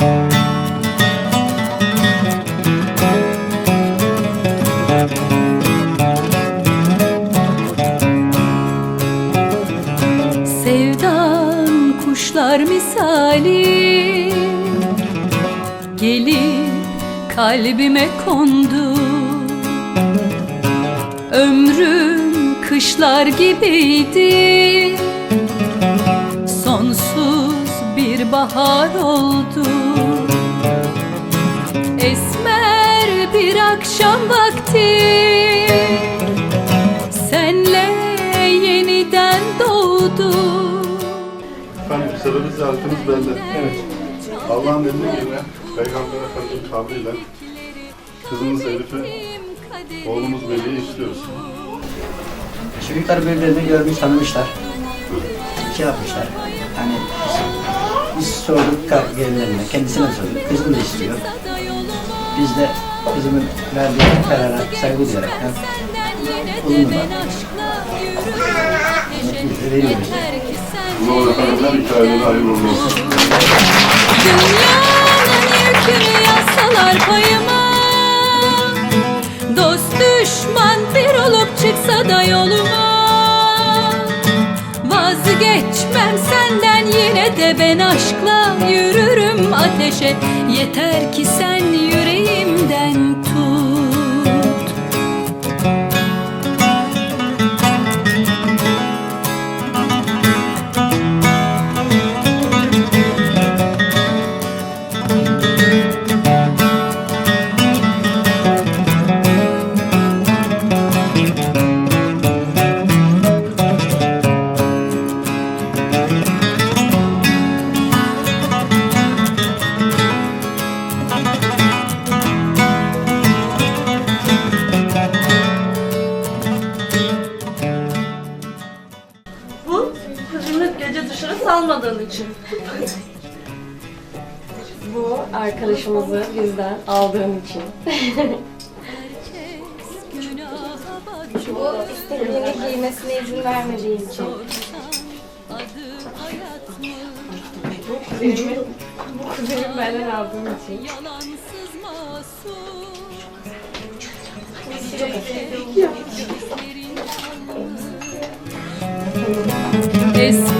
Sevdan kuşlar misali Gelip kalbime kondu. Ömrüm kışlar gibiydi Sonsuz bir bahar oldu. Akşam vakti Senle yeniden doğdu Efendim sebebi ziyaretiniz belli. Evet. Allah'ın emri yerine Peygamber Efendimiz'in kavliyle kızımız Elif'i, oğlumuz Melih'i istiyoruz. Çocuklar birbirlerini görmüş, tanımışlar. Şey yapmışlar. Hani biz, sorduk gelinlerine, kendisine sorduk. Kızım da istiyor. Biz de kızımın verdiği karara saygı duyarak veriyoruz. Allah efendim her hikayeleri hayırlı olsun. Dünyanın yükünü yazsalar payıma. Dost düşman bir olup çıksa da yoluma. Vazgeçmem senden yine de ben aşkla yürürüm ateşe. Yeter ki sen yüreğimden dışarı salmadığın için. Bu arkadaşımızı bizden aldığın için. Bu istediğini giymesine izin vermediğin için. Bu kuzenimi, bu kuzenimi benden aldığın için. Yalansız masum Esmer bir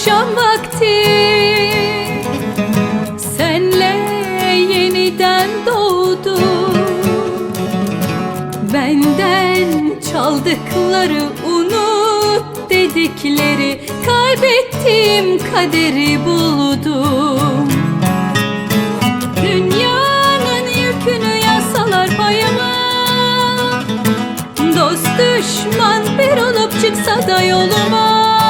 akşam vakti. Senle yeniden doğdu. Benden çaldıkları unut dedikleri Kaybettiğim kaderi buldum. Dünyanın yükünü yasalar payıma. Dost düşman bir olup çıksa da yoluma